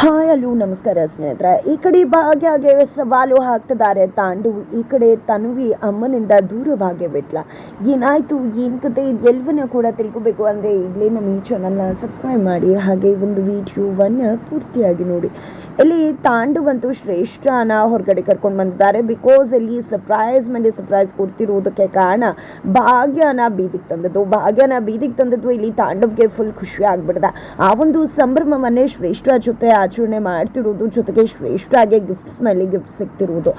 Hi, ಅಲ್ಲೂ ನಮಸ್ಕಾರ ಸ್ನೇಹಿತರೆ. ಈ ಕಡೆ ಭಾಗ್ಯಗೆ ಸವಾಲು ಹಾಕ್ತಿದ್ದಾರೆ ತಾಂಡು ಈ ಕಡೆ ತನ್ವಿ ಅಮ್ಮನಿಂದ ದೂರವಾಗಿ ಬಿಟ್ಲ. ಏನಾಯ್ತು? ಏನ್ ಕತೆ? ಎಲ್ವನ್ನ ಕೂಡ ತಿಳ್ಕೊಬೇಕು ಅಂದ್ರೆ ಈಗಲೇ ನಮ್ಮ ಈ ಚಾನಲ್ನ ಸಬ್ಸ್ಕ್ರೈಬ್ ಮಾಡಿ, ಹಾಗೆ ಒಂದು ವಿಡಿಯೋವನ್ನು ಪೂರ್ತಿಯಾಗಿ ನೋಡಿ. ಇಲ್ಲಿ ತಾಂಡುವಂತೂ ಶ್ರೇಷ್ಠನ ಹೊರಗಡೆ ಕರ್ಕೊಂಡು ಬಂದಿದ್ದಾರೆ. ಬಿಕಾಸ್ ಇಲ್ಲಿ ಸರ್ಪ್ರೈಸ್ ಮೇಲೆ ಸರ್ಪ್ರೈಸ್ ಕೊಡ್ತಿರುವುದಕ್ಕೆ ಕಾರಣ ಭಾಗ್ಯನ ಬೀದಿಗೆ ತಂದದ್ದು. ಭಾಗ್ಯನ ಬೀದಿಗೆ ತಂದದ್ದು ಇಲ್ಲಿ ತಾಂಡವ್ಗೆ ಫುಲ್ ಖುಷಿ ಆಗ್ಬಿಡ್ದ. ಆ ಒಂದು ಸಂಭ್ರಮವನ್ನೇ ಶ್ರೇಷ್ಠ ಜೊತೆ ಆಚರಣೆ ಮಾಡ್ತಿರೋದು ಜೊತೆಗೆ ಶ್ರೇಷ್ಠಾಗೆ ಗಿಫ್ಟ್ಸ್ ಮೇಲೆ ಗಿಫ್ಟ್ ಸಿಗ್ತಿರುವುದು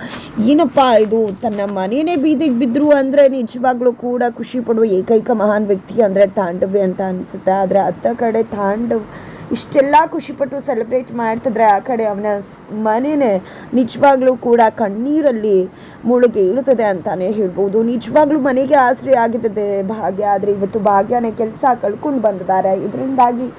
ಏನಪ್ಪ ಇದು? ತನ್ನ ಮನೆಯೇ ಬೀದಿಗೆ ಬಿದ್ರು ಅಂದರೆ ನಿಜವಾಗ್ಲೂ ಕೂಡ ಖುಷಿ ಪಡುವ ಏಕೈಕ ಮಹಾನ್ ವ್ಯಕ್ತಿ ಅಂದರೆ ತಾಂಡವಿ ಅಂತ ಅನ್ಸುತ್ತೆ. ಆದರೆ ಅತ್ತ ಕಡೆ ತಾಂಡವ್ ಇಷ್ಟೆಲ್ಲ ಖುಷಿಪಟ್ಟು ಸೆಲೆಬ್ರೇಟ್ ಮಾಡ್ತಿದ್ರೆ ಆ ಕಡೆ ಅವನ ಮನೆಯೇ ನಿಜವಾಗ್ಲೂ ಕೂಡ ಕಣ್ಣೀರಲ್ಲಿ ಮುಳುಗಿ ಇರುತ್ತದೆ ಅಂತಾನೆ ಹೇಳ್ಬೋದು. ನಿಜವಾಗ್ಲೂ ಮನೆಗೆ ಆಸರೆ ಆಗಿದ್ದದೆ ಭಾಗ್ಯ. ಆದರೆ ಇವತ್ತು ಭಾಗ್ಯನೇ ಕೆಲಸ ಕಳ್ಕೊಂಡು ಬಂದಿದ್ದಾರೆ. ಇದರಿಂದಾಗಿ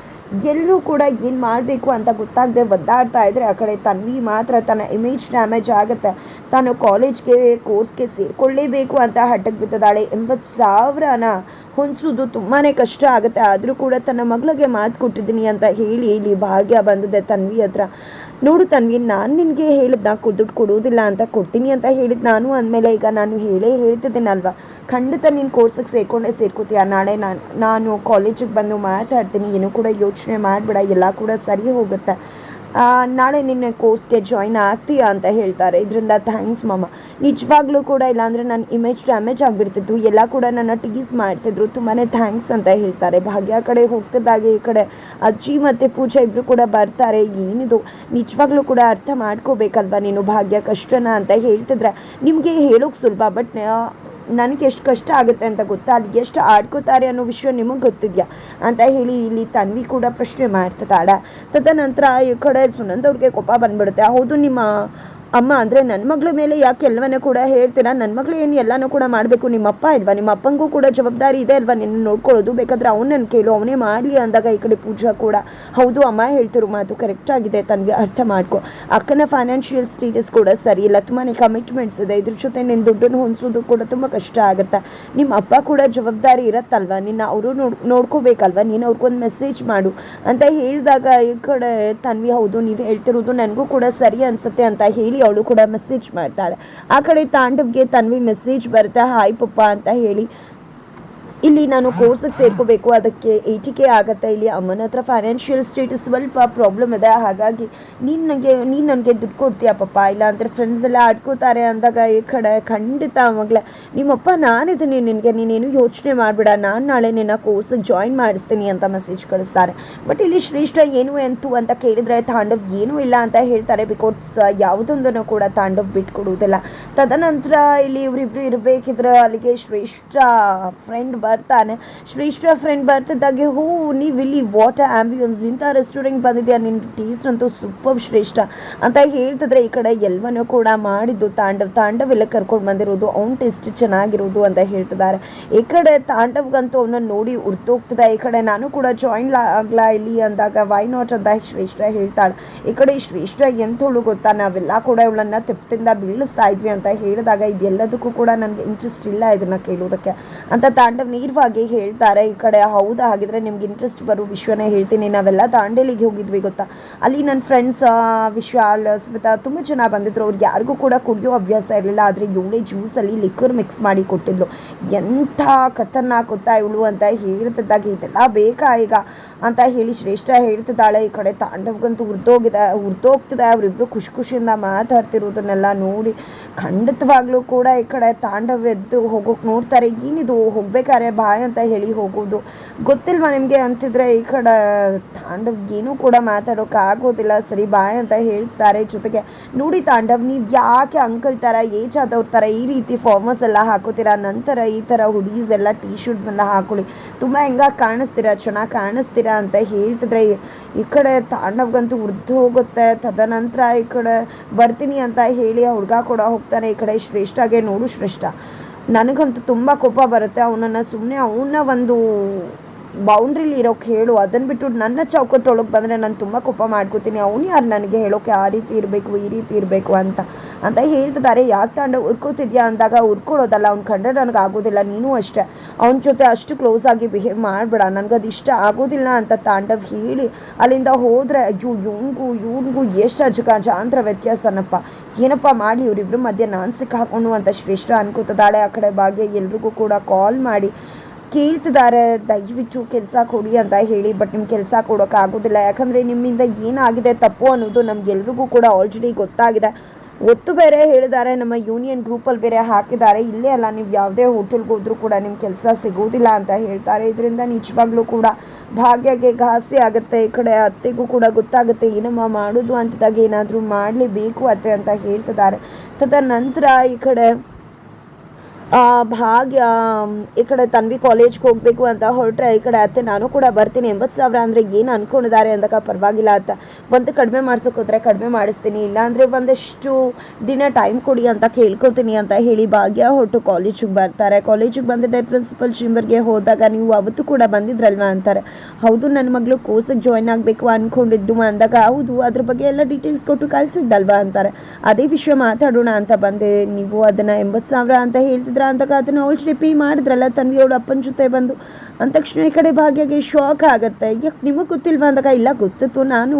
ಎಲ್ಲರೂ ಕೂಡ ಏನು ಮಾಡಬೇಕು ಅಂತ ಗೊತ್ತಾಗದೆ ಒದ್ದಾಡ್ತಾ ಇದ್ದರೆ ಆ ಕಡೆ ತನ್ವಿ ಮಾತ್ರ ತನ್ನ ಇಮೇಜ್ ಡ್ಯಾಮೇಜ್ ಆಗುತ್ತೆ. ತಾನು ಕಾಲೇಜ್ಗೆ ಕೋರ್ಸ್ಗೆ ಸೇರಿಕೊಳ್ಳೇಬೇಕು ಅಂತ ಹಠಕ್ಕೆ ಬಿದ್ದಿದ್ದಾಳೆ ಎಂಬತ್ತು ಸಾವಿರನ ಹೊಂದಿಸೋದು ತುಂಬಾ ಕಷ್ಟ ಆಗುತ್ತೆ. ಆದರೂ ಕೂಡ ತನ್ನ ಮಗಳಿಗೆ ಮಾತು ಕೊಟ್ಟಿದ್ದೀನಿ ಅಂತ ಹೇಳಿ ಇಲ್ಲಿ ಭಾಗ್ಯ ಬಂದಿದೆ ತನ್ವಿ ಹತ್ರ. ನೋಡು ತನ್ವಿ, ನಾನು ನಿನಗೆ ಹೇಳಿದ್ನ ದುಡ್ಡು ಕೊಡೋದಿಲ್ಲ ಅಂತ ಕೊಡ್ತೀನಿ ಅಂತ ಹೇಳಿದ್ದು ನಾನು ಅಂದಮೇಲೆ ಈಗ ನಾನು ಹೇಳೇ ಹೇಳ್ತಿದ್ದೀನಲ್ವಾ? ಖಂಡಿತ ನೀನು ಕೋರ್ಸಿಗೆ ಸೇರ್ಕೊಂಡೇ, ಸೇರ್ಕೋತೀಯ? ನಾಳೆ ನಾನು ನಾನು ಕಾಲೇಜಿಗೆ ಬಂದು ಮಾತಾಡ್ತೀನಿ. ಏನೂ ಕೂಡ ಯೋಚನೆ ಮಾಡಬೇಡ. ಎಲ್ಲ ಕೂಡ ಸರಿ ಹೋಗುತ್ತೆ. ನಾಳೆ ನಿನ್ನ ಕೋರ್ಸ್ಗೆ ಜಾಯ್ನ್ ಆಗ್ತೀಯಾ ಅಂತ ಹೇಳ್ತಾರೆ. ಇದರಿಂದ ಥ್ಯಾಂಕ್ಸ್ ಮಾಮ. ನಿಜವಾಗ್ಲೂ ಕೂಡ ಇಲ್ಲಾಂದರೆ ನನ್ನ ಇಮೇಜ್ ಡ್ಯಾಮೇಜ್ ಆಗಿಬಿಡ್ತಿತ್ತು. ಎಲ್ಲ ಕೂಡ ನನ್ನ ಟೀಸ್ ಮಾಡ್ತಿದ್ರು. ತುಂಬಾ ಥ್ಯಾಂಕ್ಸ್ ಅಂತ ಹೇಳ್ತಾರೆ. ಭಾಗ್ಯ ಕಡೆ ಹೋಗ್ತಿದ್ದಾಗೆ ಈ ಕಡೆ ಅಜ್ಜಿ ಮತ್ತು ಪೂಜೆ ಇಬ್ಬರು ಕೂಡ ಬರ್ತಾರೆ. ಏನಿದು? ನಿಜವಾಗ್ಲೂ ಕೂಡ ಅರ್ಥ ಮಾಡ್ಕೋಬೇಕಲ್ವಾ ನೀನು ಭಾಗ್ಯ ಕಷ್ಟನ ಅಂತ ಹೇಳ್ತಿದ್ರೆ? ನಿಮಗೆ ಹೇಳೋಕೆ ಸುಲಭ ಬಟ್ ನನಗೆ ಎಷ್ಟು ಕಷ್ಟ ಆಗುತ್ತೆ ಅಂತ ಗೊತ್ತಾ? ಅಲ್ಲಿ ಎಷ್ಟು ಆಡ್ಕೋತಾರೆ ಅನ್ನೋ ವಿಷಯ ನಿಮಗೆ ಗೊತ್ತಿದೆಯಾ? ಅಂತ ಹೇಳಿ ಇಲ್ಲಿ ತನ್ವಿ ಕೂಡ ಪ್ರಶ್ನೆ ಮಾಡ್ತಿದ್ದಾಳೆ ತದನಂತರ ಈ ಕಡೆ ಸುನಂದ್ ಅವ್ರಿಗೆ ಕೋಪ ಬಂದ್ಬಿಡುತ್ತೆ. ಹೌದು, ನಿಮ್ಮ ಅಮ್ಮ, ಅಂದರೆ ನನ್ನ ಮಗಳ ಮೇಲೆ ಯಾಕೆ ಎಲ್ಲವನ್ನ ಕೂಡ ಹೇಳ್ತೀರಾ? ನನ್ನ ಮಗಳು ಏನು ಎಲ್ಲನೂ ಕೂಡ ಮಾಡಬೇಕು. ನಿಮ್ಮಪ್ಪ ಇಲ್ವಾ ನಿಮ್ಮ ಅಪ್ಪಂಗೂ ಕೂಡ ಜವಾಬ್ದಾರಿ ಇದೆ ಅಲ್ವಾ? ನಿನ್ನ ನೋಡ್ಕೊಳ್ಳೋದು? ಬೇಕಾದ್ರೆ ಅವನನ್ನು ಕೇಳು. ಅವನೇ ಮಾಡಲಿ ಅಂದಾಗ ಈ ಕಡೆ ಪೂಜಾ ಕೂಡ. ಹೌದು, ಅಮ್ಮ ಹೇಳ್ತಿರೋ ಮಾತು ಕರೆಕ್ಟ್ ಆಗಿದೆ. ತನಗೆ ಅರ್ಥ ಮಾಡ್ಕೊ. ಅಕ್ಕನ ಫೈನಾನ್ಷಿಯಲ್ ಸ್ಟೇಟಸ್ ಕೂಡ ಸರಿ ಇಲ್ಲ. ತುಂಬಾ ಕಮಿಟ್ಮೆಂಟ್ಸ್ ಇದೆ. ಇದ್ರ ಜೊತೆ ನಿನ್ನ ದುಡ್ಡನ್ನು ಹೊಂದಿಸೋದು ಕೂಡ ತುಂಬ ಕಷ್ಟ ಆಗುತ್ತೆ. ನಿಮ್ಮ ಅಪ್ಪ ಕೂಡ ಜವಾಬ್ದಾರಿ ಇರತ್ತಲ್ವಾ? ನಿನ್ನ ಅವರು ನೋಡ್, ನೋಡ್ಕೋಬೇಕಲ್ವಾ? ನೀನು ಅವ್ರಿಗೊಂದು ಮೆಸೇಜ್ ಮಾಡು. ಅಂತ ಹೇಳಿದಾಗ ಈ ಕಡೆ ತನ್ವಿ, ಹೌದು, ನೀವು ಹೇಳ್ತಿರೋದು ನನಗೂ ಕೂಡ ಸರಿ ಅನ್ಸುತ್ತೆ ಅಂತ ಹೇಳಿ ಅವಳು ಕೂಡ ಮೆಸೇಜ್ ಮಾಡ್ತಾಳೆ. ಆ ಕಡೆ ತಾಂಡವ್ಗೆ ತನ್ವಿ ಮೆಸೇಜ್ ಬರ್ತಾ ಹಾಯ್ ಪಪ್ಪ ಅಂತ ಹೇಳಿ ಇಲ್ಲಿ ನಾನು ಕೋರ್ಸಿಗೆ ಸೇರ್ಕೋಬೇಕು. ಅದಕ್ಕೆ ಏಟಿಕೆ ಆಗುತ್ತೆ. ಇಲ್ಲಿ ಅಮ್ಮನ ಹತ್ರ ಫೈನಾನ್ಷಿಯಲ್ ಸ್ಟೇಟಸ್ ಸ್ವಲ್ಪ ಪ್ರಾಬ್ಲಮ್ ಇದೆ. ಹಾಗಾಗಿ ನೀನು ನನಗೆ ನೀನು ನನಗೆ ದುಡ್ಡು ಕೊಡ್ತೀಯ ಪಪ್ಪ? ಇಲ್ಲ ಅಂದರೆ ಫ್ರೆಂಡ್ಸ್ ಎಲ್ಲ ಆಡ್ಕೋತಾರೆ ಅಂದಾಗ ಈ ಕಡೆ ಖಂಡಿತ ಮಗಳೇ. ನಿಮ್ಮಪ್ಪ ನಾನಿದ್ದೀನಿ ನಿನಗೆ. ನೀನೇನು ಯೋಚನೆ ಮಾಡಿಬಿಡ. ನಾನು ನಾಳೆ ನಿನ್ನ ಕೋರ್ಸಿಗೆ ಜಾಯಿನ್ ಮಾಡಿಸ್ತೀನಿ ಅಂತ ಮೆಸೇಜ್ ಕಳಿಸ್ತಾರೆ. ಬಟ್ ಇಲ್ಲಿ ಶ್ರೇಷ್ಠ ಏನು ಎಂತು ಅಂತ ಕೇಳಿದರೆ ತಾಂಡವ್ ಏನೂ ಇಲ್ಲ ಅಂತ ಹೇಳ್ತಾರೆ. ಬಿಕಾಸ್ ಯಾವುದೊಂದನ್ನು ಕೂಡ ತಾಂಡವ್ ಬಿಟ್ಕೊಡುವುದಿಲ್ಲ. ತದನಂತರ ಇಲ್ಲಿ ಇವರಿಬ್ರು ಇರಬೇಕಿದ್ರೆ ಅಲ್ಲಿಗೆ ಶ್ರೇಷ್ಠ ಫ್ರೆಂಡ್ ಬರ್ತಾನೆ. ಶ್ರೇಷ್ಠ ಫ್ರೆಂಡ್ ಬರ್ತಿದ್ದಾಗೆ ಹೂ, ನೀವು ಇಲ್ಲಿ ವಾಟರ್ ಆಂಬಿಯನ್ಸ್ ಇಂಥ ರೆಸ್ಟೋರೆಂಟ್ ಬಂದಿದೆಯಾ? ನಿನ್ನ ಟೇಸ್ಟ್ ಅಂತೂ ಸೂಪರ್ ಶ್ರೇಷ್ಠ. ಅಂತ ಹೇಳ್ತಿದ್ರೆ ಈ ಕಡೆ ಎಲ್ಲವನ್ನೂ ಕೂಡ ಮಾಡಿದ್ದು ತಾಂಡವ್. ತಾಂಡವ್ ಎಲ್ಲ ಕರ್ಕೊಂಡು ಬಂದಿರೋದು, ಅವ್ನ ಟೇಸ್ಟ್ ಚೆನ್ನಾಗಿರೋದು ಅಂತ ಹೇಳ್ತಿದ್ದಾರೆ. ಈ ಕಡೆ ತಾಂಡವ್ಗಂತೂ ಅವನ್ನ ನೋಡಿ ಉರ್ತೋಗ್ತಿದೆ ಈ ಕಡೆ ನಾನು ಕೂಡ ಜಾಯಿನ್ ಆಗ್ಲಾ ಇಲ್ಲಿ ಅಂದಾಗ ವೈ ನಾಟ್ ಅಂತ ಶ್ರೇಷ್ಠ ಹೇಳ್ತಾಳೆ. ಈ ಕಡೆ ಶ್ರೇಷ್ಠ ಎಂಥವಳು ಗೊತ್ತಾ? ನಾವೆಲ್ಲ ಕೂಡ ಇವಳನ್ನ ತೆಪ್ಪದಿಂದ ಬೀಳಿಸ್ತಾ ಇದ್ವಿ ಅಂತ ಹೇಳಿದಾಗ, ಇದೆಲ್ಲದಕ್ಕೂ ಕೂಡ ನನಗೆ ಇಂಟ್ರೆಸ್ಟ್ ಇಲ್ಲ ಇದನ್ನ ಕೇಳೋದಕ್ಕೆ. ಅಂತ ತಾಂಡವ್ ನೇರವಾಗಿ ಹೇಳ್ತಾರೆ ಈ ಕಡೆ, ಹೌದಾ? ಹಾಗಿದ್ರೆ ನಿಮ್ಗೆ ಇಂಟ್ರೆಸ್ಟ್ ಬರೋ ವಿಶ್ವನೇ ಹೇಳ್ತೀನಿ. ನಾವೆಲ್ಲ ದಾಂಡೇಲಿಗೆ ಹೋಗಿದ್ವಿ, ಗೊತ್ತಾ? ಅಲ್ಲಿ ನನ್ನ ಫ್ರೆಂಡ್ಸ್ ವಿಶಾಲ್, ಸ್ಮಿತಾ, ತುಂಬ ಜನ ಬಂದಿದ್ರು. ಅವ್ರಿಗೆ ಯಾರಿಗೂ ಕೂಡ ಕುಡಿಯೋ ಅಭ್ಯಾಸ ಇರಲಿಲ್ಲ. ಆದರೆ ಇವಳೇ ಜ್ಯೂಸಲ್ಲಿ ಲಿಕ್ವರ್ ಮಿಕ್ಸ್ ಮಾಡಿ ಕೊಟ್ಟಿದ್ಲು. ಎಂಥ ಖತರ್ನಾಕ್ ಗೊತ್ತಾ ಇವಳು ಅಂತ ಹೇಳ್ತಿದ್ದಾಗ, ಇದೆಲ್ಲ ಬೇಕಾ ಈಗ? ಅಂತ ಹೇಳಿ ಶ್ರೇಷ್ಠ ಹೇಳ್ತಿದ್ದಾಳೆ. ಈ ಕಡೆ ತಾಂಡವ್ಗಂತೂ ಹುರಿದೋಗಿದೆ, ಹುರಿದೋಗ್ತಿದೆ. ಅವರಿಬ್ರು ಖುಷಿ ಖುಷಿಯಿಂದ ಮಾತಾಡ್ತಿರೋದನ್ನೆಲ್ಲ ನೋಡಿ ಖಂಡಿತವಾಗ್ಲೂ ಕೂಡ ಈ ಕಡೆ ತಾಂಡವೆದ್ದು ಹೋಗೋಕೆ ನೋಡ್ತಾರೆ, ಏನಿದು ಹೋಗ್ಬೇಕಾರೆ ಬಾಯ್ ಅಂತ ಹೇಳಿ ಹೋಗೋದು. ಗೊತ್ತಿಲ್ವಾ ನಿಮಗೆ ಅಂತಿದ್ರೆ ಈ ಕಡೆ ತಾಂಡವ್ ಏನೂ ಕೂಡ ಮಾತಾಡೋಕೆ ಆಗೋದಿಲ್ಲ, ಸರಿ ಬಾಯ್ ಅಂತ ಹೇಳ್ತಾರೆ ಜೊತೆಗೆ. ನೋಡಿ ತಾಂಡವ್, ನೀವು ಯಾಕೆ ಅಂಕಲ್ ಥರ ಏಜ್ ಆದವ್ರ ಥರ ಈ ರೀತಿ ಫಾರ್ಮರ್ಸ್ ಎಲ್ಲ ಹಾಕೋತೀರಾ? ನಂತರ ಈ ಥರ ಹುಡೀಸ್ ಎಲ್ಲ ಟೀ ಶರ್ಟ್ಸ್ ಎಲ್ಲ ಹಾಕೊಳ್ಳಿ. ತುಂಬ ಹೆಂಗ ಕಾಣಿಸ್ತೀರಾ? ಚೆನ್ನಾಗಿ ಕಾಣಿಸ್ತೀರಾ ಅಂತ ಹೇಳ್ತಿದ್ರೆ, ಈ- ಕಡೆ ತಾಂಡವ್ಗಂತೂ ಉರ್ದು ಹೋಗುತ್ತೆ. ತದನಂತರ ಈ ಕಡೆ ಬರ್ತೀನಿ ಅಂತ ಹೇಳಿ ಹುಡುಗ ಕೂಡ ಹೋಗ್ತಾನೆ ಈ ಕಡೆ ಶ್ರೇಷ್ಠಗೆ ನೋಡು ಶ್ರೇಷ್ಠ. ನನಗಂತೂ ತುಂಬ ಕೋಪ ಬರುತ್ತೆ. ಅವನನ್ನು ಸುಮ್ಮನೆ ಅವನ ಒಂದು ಬೌಂಡ್ರಿಲಿ ಇರೋಕೆ ಹೇಳು. ಅದನ್ನು ಬಿಟ್ಟು ನನ್ನ ಚೌಕಟ್ಟೊಳಗೆ ಬಂದರೆ ನಾನು ತುಂಬ ಕೋಪ ಮಾಡ್ಕೋತೀನಿ. ಅವನು ಯಾರು ನನಗೆ ಹೇಳೋಕೆ ಆ ರೀತಿ ಇರಬೇಕು, ಈ ರೀತಿ ಇರಬೇಕು ಅಂತ. ಅಂತ ಹೇಳ್ತಿದ್ದಾರೆ ಯಾಕೆ ತಾಂಡ ಉರ್ಕೋತಿದ್ಯಾ ಅಂದಾಗ ಉರ್ಕೊಳ್ಳೋದಲ್ಲ ಅವ್ನು ಕಂಡ್ರೆ ನನಗೆ ಆಗೋದಿಲ್ಲ. ನೀನು ಅಷ್ಟೇ. ಅವನ ಜೊತೆ ಅಷ್ಟು ಕ್ಲೋಸ್ ಆಗಿ ಬಿಹೇವ್ ಮಾಡಬೇಡ. ಅದು ಇಷ್ಟ ಆಗೋದಿಲ್ಲ ಅಂತ ತಾಂಡವ್ ಹೇಳಿ ಅಲ್ಲಿಂದ ಹೋದರೆ, ಅಯ್ಯೋ, ಇವ್ನಿಗೂ ಇವ್ನಿಗೂ ಎಷ್ಟು ಅಜಕ ಜಾಂತರ ವ್ಯತ್ಯಾಸನಪ್ಪ. ಏನಪ್ಪ ಮಾಡಿ ಇವರಿಬ್ರು ಮಧ್ಯೆ ನಾನು ಸಿಕ್ಕಾಕೊಂಡು ಅಂತ ಶ್ರೇಷ್ಠ ಅನ್ಕೋತದಾಳೆ ಆ ಕಡೆ ಭಾಗ್ಯ. ಎಲ್ರಿಗೂ ಕೂಡ ಕಾಲ್ ಮಾಡಿ ಕೇಳ್ತಿದ್ದಾರೆ, ದಯವಿಟ್ಟು ಕೆಲಸ ಕೊಡಿ ಅಂತ ಹೇಳಿ ಬಟ್ ನಿಮ್ಗೆ ಕೆಲಸ ಕೊಡೋಕ್ಕಾಗೋದಿಲ್ಲ ಯಾಕಂದರೆ ನಿಮ್ಮಿಂದ ಏನಾಗಿದೆ, ತಪ್ಪು ಅನ್ನೋದು ನಮ್ಗೆಲ್ರಿಗೂ ಕೂಡ ಆಲ್ರೆಡಿ ಗೊತ್ತಾಗಿದೆ. ಒತ್ತು ಬೇರೆ ಹೇಳಿದ್ದಾರೆ, ನಮ್ಮ ಯೂನಿಯನ್ ಗ್ರೂಪಲ್ಲಿ ಬೇರೆ ಹಾಕಿದ್ದಾರೆ. ಇಲ್ಲೇ ಅಲ್ಲ, ನೀವು ಯಾವುದೇ ಹೋಟೆಲ್ಗೆ ಹೋದರೂ ಕೂಡ ನಿಮ್ಮ ಕೆಲಸ ಸಿಗೋದಿಲ್ಲ ಅಂತ ಹೇಳ್ತಾರೆ. ಇದರಿಂದ ನಿಜವಾಗ್ಲೂ ಕೂಡ ಭಾಗ್ಯಗೆ ಘಾಸಿ ಆಗುತ್ತೆ. ಈ ಕಡೆ ಅತ್ತೆಗೂ ಕೂಡ ಗೊತ್ತಾಗುತ್ತೆ, ಏನಮ್ಮ ಮಾಡೋದು? ಅಂತಿದ್ದಾಗ, ಏನಾದರೂ ಮಾಡಲೇಬೇಕು ಅತ್ತೆ ಅಂತ ಹೇಳ್ತಿದ್ದಾರೆ. ತದನಂತರ ಈ ಕಡೆ ಭಾಗ್ಯ, ಈ ಕಡೆ ತನ್ವಿ ಕಾಲೇಜ್ಗೆ ಹೋಗಬೇಕು ಅಂತ ಹೊರಟ್ರೆ ಈ ಕಡೆ ಅತ್ತೆ ನಾನು ಕೂಡ ಬರ್ತೀನಿ. ಎಂಬತ್ತು ಸಾವಿರ ಅಂದರೆ ಏನು ಅನ್ಕೊಂಡಿದ್ದಾರೆ ಅಂದಾಗ ಪರವಾಗಿಲ್ಲ ಅಂತ. ಒಂದು ಕಡಿಮೆ ಮಾಡ್ಸೋಕೆ ಕಡಿಮೆ ಮಾಡಿಸ್ತೀನಿ. ಇಲ್ಲಾಂದರೆ ಒಂದಷ್ಟು ದಿನ ಟೈಮ್ ಕೊಡಿ ಅಂತ ಕೇಳ್ಕೊತೀನಿ ಅಂತ ಹೇಳಿ ಭಾಗ್ಯ ಹೊರಟು ಕಾಲೇಜಿಗೆ ಬರ್ತಾರೆ. ಕಾಲೇಜಿಗೆ ಬಂದಿದ್ದೆ ಪ್ರಿನ್ಸಿಪಲ್ ಚೇಂಬರ್ಗೆ ಹೋದಾಗ ನೀವು ಅವತ್ತು ಕೂಡ ಬಂದಿದ್ರಲ್ವಾ ಅಂತಾರೆ. ಹೌದು ನನ್ನ ಮಗಳು ಕೋರ್ಸಿಗೆ ಜಾಯ್ನ್ ಆಗಬೇಕು ಅಂದ್ಕೊಂಡಿದ್ದು ಅಂದಾಗ ಹೌದು, ಅದ್ರ ಬಗ್ಗೆ ಎಲ್ಲ ಡೀಟೇಲ್ಸ್ ಕೊಟ್ಟು ಕಳಿಸಿದ್ದಲ್ವಾ ಅಂತಾರೆ. ಅದೇ ವಿಷಯ ಮಾತಾಡೋಣ ಅಂತ ಬಂದೆ. ನೀವು ಅದನ್ನು ಎಂಬತ್ತು ಸಾವಿರ ಅಂತ ಹೇಳ್ತಿದ್ರ ಅಂದಾಗ ಅದನ್ನು ಅವಳು ರಿಪೀ ಮಾಡಿದ್ರಲ್ಲ ತನ್ವಿ ಅವಳು ಅಪ್ಪನ ಜೊತೆ ಬಂದು. ಅಂದ ತಕ್ಷಣ ಈ ಕಡೆ ಭಾಗ್ಯಗೆ ಶಾಕ್ ಆಗುತ್ತೆ. ಯಾಕೆ ನಿಮಗೆ ಗೊತ್ತಿಲ್ವಾ ಅಂದಾಗ, ಇಲ್ಲ, ಗೊತ್ತಿತ್ತು. ನಾನು,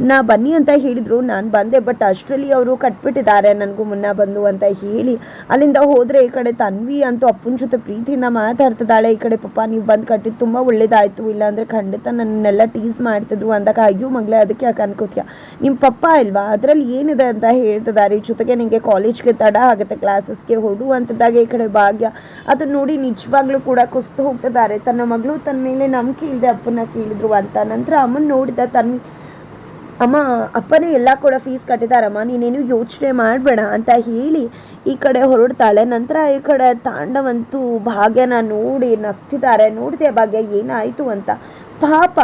ನಾ ಬನ್ನಿ ಅಂತ ಹೇಳಿದರು. ನಾನು ಬಂದೆ ಬಟ್ ಅಷ್ಟರಲ್ಲಿ ಅವರು ಕಟ್ಬಿಟ್ಟಿದ್ದಾರೆ. ನನಗೂ ಮುನ್ನ ಬಂದು ಅಂತ ಹೇಳಿ, ಅಲ್ಲಿಂದ ಹೋದರೆ ಈ ಕಡೆ ತನ್ವಿ ಅಂತೂ ಅಪ್ಪನ ಜೊತೆ ಪ್ರೀತಿಯಿಂದ ಮಾತಾಡ್ತಿದ್ದಾಳೆ. ಈ ಕಡೆ ಪಪ್ಪ, ನೀವು ಬಂದು ಕಟ್ಟಿದ್ದು ತುಂಬ ಒಳ್ಳೇದಾಯಿತು. ಇಲ್ಲಾಂದರೆ ಖಂಡಿತ ನನ್ನೆಲ್ಲ ಟೀಸ್ ಮಾಡ್ತಿದ್ರು ಅಂದಾಗ, ಅಯ್ಯೋ, ಮಗಳೇ, ಅದಕ್ಕೆ ಯಾಕೆ ಅನ್ಕೋತೀಯ? ನಿಮ್ಮ ಪಪ್ಪ ಅಲ್ವಾ ಅದರಲ್ಲಿ ಏನಿದೆ? ಅಂತ ಹೇಳ್ತಿದ್ದಾರೆ. ಜೊತೆಗೆ ನಿಮಗೆ ಕಾಲೇಜ್ಗೆ ತಡ ಆಗುತ್ತೆ ಕ್ಲಾಸಸ್ಗೆ ಅಂತಿದ್ದಾಗ ಈ ಕಡೆ ಭಾಗ್ಯ. ಅದನ್ನ ನೋಡಿ ನಿಜವಾಗ್ಲೂ ಕೂಡ ಕುಸ್ತು ಹೋಗ್ತಿದ್ದಾರೆ. ತನ್ನ ಮಗಳು ತನ್ನ ಮೇಲೆ ನಂಬಿಕೆ ಇಲ್ಲದೆ ಅಪ್ಪನ ಕೇಳಿದ್ರು ಅಂತ. ನಂತರ ಅಮ್ಮನ ನೋಡಿದ ತನ್ನ ಅಮ್ಮ, ಅಪ್ಪನೇ ಎಲ್ಲ ಕೂಡ ಫೀಸ್ ಕಟ್ಟಿದಾರಮ್ಮ, ನೀನೇನು ಯೋಚನೆ ಮಾಡಬೇಡ ಅಂತ ಹೇಳಿ ಈ ಕಡೆ ಹೊರಡ್ತಾಳೆ. ನಂತರ ಈ ಕಡೆ ತಾಂಡವಂತೂ ಭಾಗ್ಯನ ನೋಡಿ ನಗ್ತಿದ್ದಾರೆ. ನೋಡಿದೆ ಭಾಗ್ಯ, ಏನಾಯಿತು ಅಂತ. ಪಾಪ,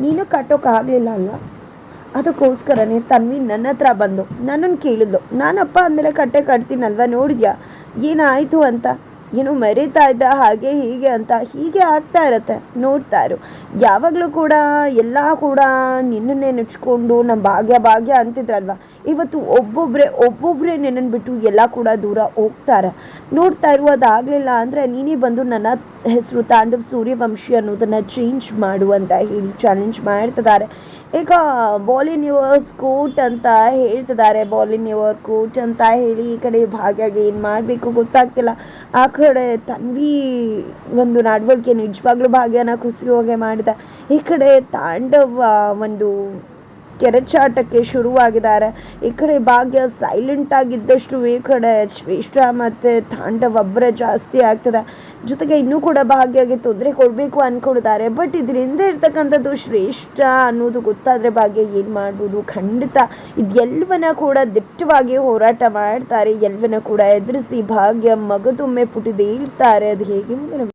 ನೀನು ಕಟ್ಟೋಕ್ಕಾಗಲಿಲ್ಲ ಅಲ್ಲ? ಅದಕ್ಕೋಸ್ಕರನೇ ತನ್ವಿ ನನ್ನ ಹತ್ರ ಬಂದು ನನ್ನನ್ನು ಕೇಳಿದ್ಲು. ನಾನಪ್ಪ ಅಂದಮೇಲೆ ಕಟ್ಟೆ ಕಟ್ತೀನಲ್ವ? ನೋಡಿದ್ಯಾ? ಏನಾಯಿತು ಅಂತ? ಏನು ಮರೀತಾ ಇದ್ದ ಹಾಗೆ ಹೀಗೆ ಅಂತ ಹೀಗೆ ಆಗ್ತಾ ಇರತ್ತೆ, ನೋಡ್ತಾ ಇರು. ಯಾವಾಗಲೂ ಕೂಡ ಎಲ್ಲ ಕೂಡ ನಿನ್ನನ್ನೇ ನೆಚ್ಕೊಂಡು ನಮ್ಮ ಭಾಗ್ಯ ಭಾಗ್ಯ ಅಂತಿದ್ರಲ್ವ? ಇವತ್ತು ಒಬ್ಬೊಬ್ಬರೇ ಒಬ್ಬೊಬ್ಬರೇ ನಿನ್ನನ್ನು ಬಿಟ್ಟು ಎಲ್ಲ ಕೂಡ ದೂರ ಹೋಗ್ತಾರೆ. ನೋಡ್ತಾ ಇರುವುದಾಗಲಿಲ್ಲ ಅಂದರೆ ನೀನೇ ಬಂದು ನನ್ನ ಹೆಸರು ತಾಂಡವ್ ಸೂರ್ಯವಂಶಿ ಅನ್ನೋದನ್ನು ಚೇಂಜ್ ಮಾಡು ಅಂತ ಹೇಳಿ ಚಾಲೆಂಜ್ ಮಾಡ್ತಿದ್ದಾರೆ. ಈಗ ಬಾಲಿನ್ ಯುವರ್ಸ್ ಕೋಟ್ ಅಂತ ಹೇಳ್ತಿದ್ದಾರೆ. ಬಾಲಿನ್ ಯುವರ್ ಕೋಟ್ ಅಂತ ಹೇಳಿ ಈ ಕಡೆ ಭಾಗ್ಯ ಏನು ಮಾಡಬೇಕು ಗೊತ್ತಾಗ್ತಿಲ್ಲ. ಆ ಕಡೆ ತನ್ವಿ ಒಂದು ನಡವಳಿಕೆ ನಿಜವಾಗ್ಲೂ ಭಾಗ್ಯನ ಕುಸಿಯೋಗೆ ಮಾಡಿದೆ. ಈ ಕಡೆ ತಾಂಡವ ಒಂದು ಕೆರಚಾಟಕ್ಕೆ ಶುರುವಾಗಿದ್ದಾರೆ. ಈ ಕಡೆ ಭಾಗ್ಯ ಸೈಲೆಂಟ್ ಆಗಿದ್ದಷ್ಟು ಈ ಕಡೆ ಶ್ರೇಷ್ಠ ಮತ್ತು ತಾಂಡವ ಒಬ್ಬರ ಜಾಸ್ತಿ ಆಗ್ತದೆ. ಜೊತೆಗೆ ಇನ್ನೂ ಕೂಡ ಭಾಗ್ಯಗೆ ತೊಂದರೆ ಕೊಡಬೇಕು ಅಂದ್ಕೊಂಡಿದ್ದಾರೆ ಬಟ್ ಇದರಿಂದ ಇರ್ತಕ್ಕಂಥದ್ದು ಶ್ರೇಷ್ಠ ಅನ್ನೋದು ಗೊತ್ತಾದರೆ ಭಾಗ್ಯ ಏನು ಮಾಡ್ಬೋದು? ಖಂಡಿತ ಇದೆಲ್ಲವನ್ನ ಕೂಡ ದಿಟ್ಟವಾಗಿ ಹೋರಾಟ ಮಾಡ್ತಾರೆ. ಎಲ್ಲವನ್ನ ಕೂಡ ಎದುರಿಸಿ ಭಾಗ್ಯ ಮಗದೊಮ್ಮೆ ಪುಟಿದೇಳ್ತಾರೆ. ಅದು ಹೇಗೆ